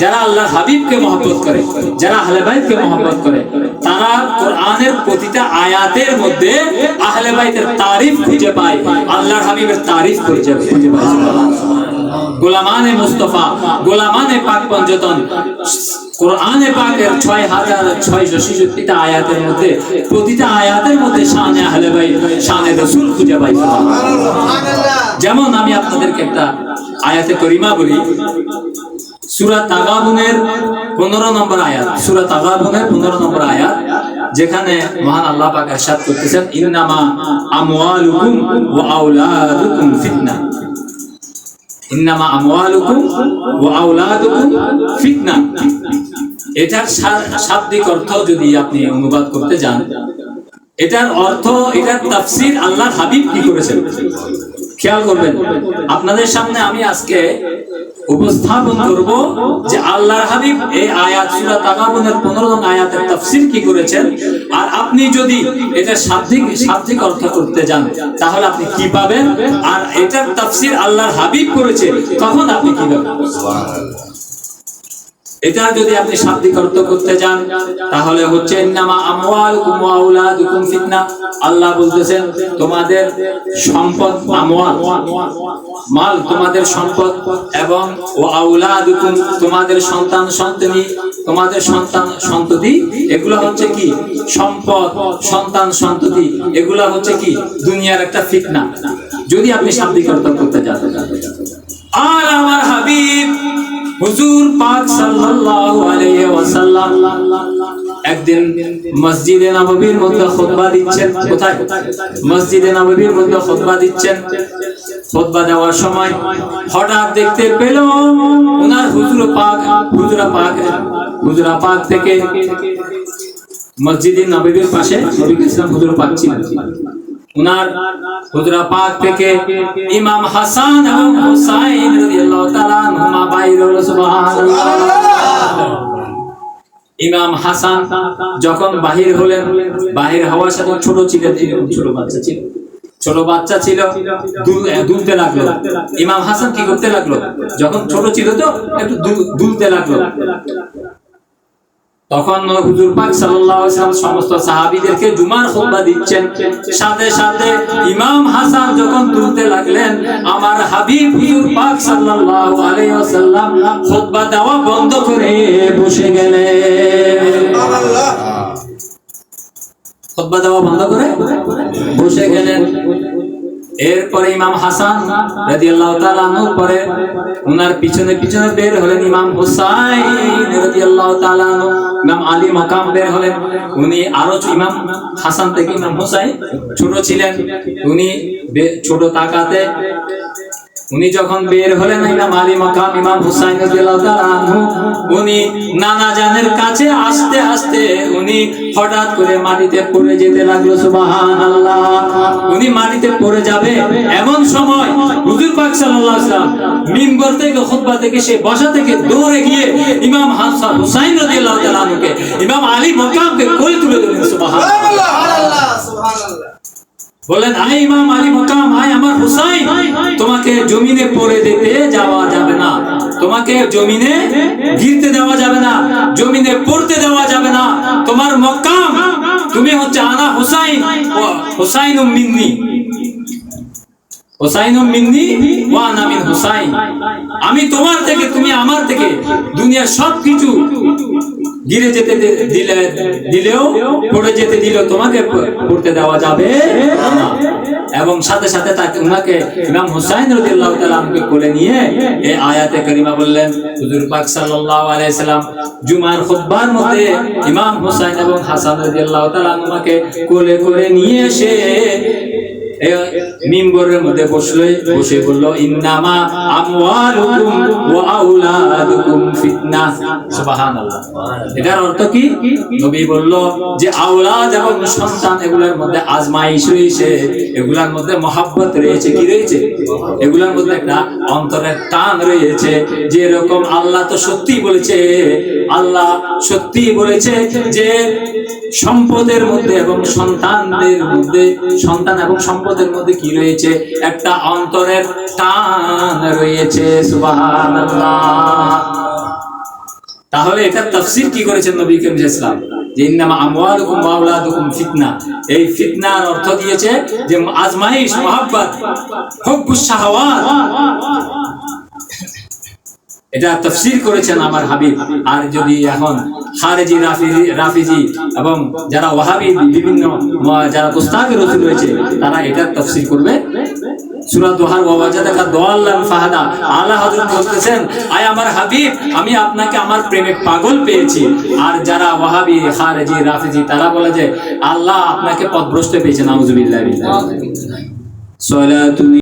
যারা আল্লাহ হাবিবকে মহব্বত করে যারা আহলে বাইতকে মহব্বত করে তারা কোরআনের প্রতিটা আয়াতের মধ্যে আহলে বাইতের তারিফ খুঁজে পায় আল্লাহর হাবিবের তারিফ খুঁজে খুঁজে পায় গোলামানে মুস্তফা গোলামানে পাক পঞ্চতন কোরআনে পাকের ছয় হাজার ছয়শো ছেষট্টিটা আয়াতের মধ্যে প্রতিটা আয়াতের মধ্যে শানে আহলে বাইত শানে রসুল খুঁজে পাই যেমন আমি আপনাদেরকে একটা আয়াতে করিমা বলি সুরা তাগাবুনের পনেরো নম্বর আয়াত সুরা তাগাবুনের পনেরো নম্বর আয়াত যেখানে মহান আল্লাহ পাক ارشاد করতেছেন ইন্নামা আমওয়ালুকুম ওয়া আওলাদুকুম ফিতনা ইন্নামা আমওয়ালুকুম ওয়া আওলাদুকুম ফিতনা এটার শা- শাব্দিক অর্থ যদি আপনি অনুবাদ করতে যান এটার অর্থ এটার তাফসীর আল্লাহর হাবিব কি করেছেন খেয়াল করবেন আপনাদের সামনে আমি আজকে উপস্থাপন করব যে আল্লাহর হাবিব এই আয়াত সূরা তাগাবুনের 15 নং আয়াতের তাফসীর কি করেছেন? আর আপনি যদি এটা শাব্দিক শাব্দিক অর্থ করতে যান, তাহলে আপনি কি পাবেন? আর এটার তাফসীর আল্লাহর হাবিব করেছে, তখন আপনি কি পাবেন? এটা যদি আপনি শাব্দিক অর্থ করতে যান, তাহলে হচ্ছে ইন্নামা আমওয়ালুকুম ওয়া আওলাদুকুম ফিতনা। আল্লাহ বলতেছেন, তোমাদের সম্পদ আমওয়াল, মাল তোমাদের সম্পদ, এবং ওয়া আওলাদুকুম, তোমাদের সন্তান সন্ততি, তোমাদের সন্তান সন্ততি, এগুলো হচ্ছে কি? সম্পদ, সন্তান সন্ততি, এগুলো হচ্ছে কি? দুনিয়ার একটা ফিতনা। যদি আপনি শাব্দিক অর্থ করতে যান। আর আমার হাবিব, হুজুর পাক সাল্লাল্লাহু আলাইহি ওয়াসাল্লাম একদিন মসজিদে নববীর মধ্যে খুতবা দিচ্ছেন। কোথায়? মসজিদে নববীর মধ্যে খুতবা দিচ্ছেন। খুতবা দেওয়ার সময় হঠাৎ দেখতে পেল ওনার হুজুর পাক, হুজুরা পাক হুজুরা পাক থেকে মসজিদে নববীর পাশে নবী ইসলাম হুজুর পাক ছিলেন। উনার হুজরা থেকে ইমাম হাসান এবং হুসাইন রাদিয়াল্লাহু তাআলা আনহুমা বাইর সুবহানাল্লাহ। ইমাম হাসান যখন বাহির হলেন, বাহির হওয়ার সাথে ছোট এরকম ছোট বাচ্চা ছিল। ছোট বাচ্চা ছিল দুলতে লাগল। ইমাম হাসান কি করতে লাগল? যখন ছোট ছিল তো একটু দুল- দুলতে লাগল। তখন হুজুর পাক ওয়াসাল্লাম সমস্ত সাহাবীদেরকে জুমার খুতবা দিচ্ছেন। সাথে সাথে ইমাম হাসান যখন তুলতে লাগলেন আমার হাবিব হুজুর পাক সাল্লাল্লাহু আলাইহি ওয়াসাল্লাম খুতবা দেওয়া বন্ধ করে বসে গেলেন। খুতবা দেওয়া বন্ধ করে বসে গেলেন। এরপরে ইমাম হাসান রাদিয়াল্লাহু তাআলা আনহু পরে উনার পিছনে পিছনে বের হলেন ইমাম হুসাইন রাদিয়াল্লাহু তাআলা আনহু। ইমাম আলী মাকাম বের হলেন। উনি আরও ইমাম হাসান থেকে ইমাম হুসাইন ছোট ছিলেন। উনি ছোট তাকাতে উনি যখন বের হলেন ইমাম আলী মাকাম, ইমাম হুসাইন উনি নানা জানের কাছে আস্তে আস্তে উনি হঠাৎ করে মাটিতে পড়ে যেতে লাগল, সুবহানাল্লাহ। উনি মাটিতে পড়ে যাবে এমন সময় হুজুর পাক সাল্লাল্লাহু আলাইহি ওয়াসাল্লাম মিম্বর থেকে, খুতবা থেকে, সে বসা থেকে দৌড়ে গিয়ে ইমাম হাসান হুসাইন রাদিয়াল্লাহু তাআলা ইমাম আলী মাকামকে কোলে তুলে দিলেন বলেন আয় ইমাম আলী মাকাম আয় আমার হুসাইন। তোমাকে জমিনে পড়ে দিতে যাওয়া যাবে না। তোমাকে জমিনে গিরতে দেওয়া যাবে না। জমিনে পড়তে দেওয়া যাবে না। তোমার মকাম তুমি হচ্ছে আনা হুসাইন হুসাইন মিন্নি হুসাইন মিন্নি ওয়া আনা মিন হুসাইন আমি তোমার থেকে, তুমি আমার থেকে সবকিছু গিরে যেতে দিলে, দিলেও পড়ে যেতে দিলেও তোমাকে পড়তে দেওয়া যাবে এবং সাথে সাথে তাকে ইমাম হুসাইন রাদিয়াল্লাহু তাআলা কোলে নিয়ে এই আয়াতে কারিমা বললেন পাক সাল্লাম জুমার খুতবার মধ্যে ইমাম হুসাইন এবং হাসান রাদিয়াল্লাহু তাআলা কোলে করে নিয়ে এসে মিম্বরের মধ্যে বসলে, বসে বলল, ইন্নামা আমওয়ালুকুম ওয়া আওলাদুকুম ফিতনা। সুবহানাল্লাহ। এটার অর্থ কি? নবী যে আওলাদ এবং সন্তান এগুলোর মধ্যে আজমাইশ এগুলোর মধ্যে রয়েছে, কি রয়েছে? এগুলোর মধ্যে একটা অন্তরের টান রয়েছে যে আল্লাহ তো সত্যি বলেছে, আল্লাহ সত্যি বলেছে যে সম্পদের মধ্যে এবং সন্তানদের মধ্যে, সন্তান এবং সম্পদের মধ্যে কি রয়েছে? একটা অন্তরের টান রয়েছে তাহলে এটা তফসিল কি করেছেন নবী করিম ইসলাম ফিতনা। এই অর্থ দিয়েছে যে আজমাইশ, মহাব্বত এটা তফসির করেছেন আমার হাবিব। আর যদি এখন খারেজি রাফিজি রাফিজি এবং যারা ওয়াহাবি, বিভিন্ন যারা মুস্তাফি রসুল রয়েছে, তারা এটা তফসির করবে। আমি আপনাকে আমার প্রেমে পাগল পেয়েছি। আর যারা ওয়াহাবি রাফিজি, তারা বলে যে, আল্লাহ আপনাকে পথভ্রষ্ট পেয়েছে নাউজুবিল্লাহ সলাতুল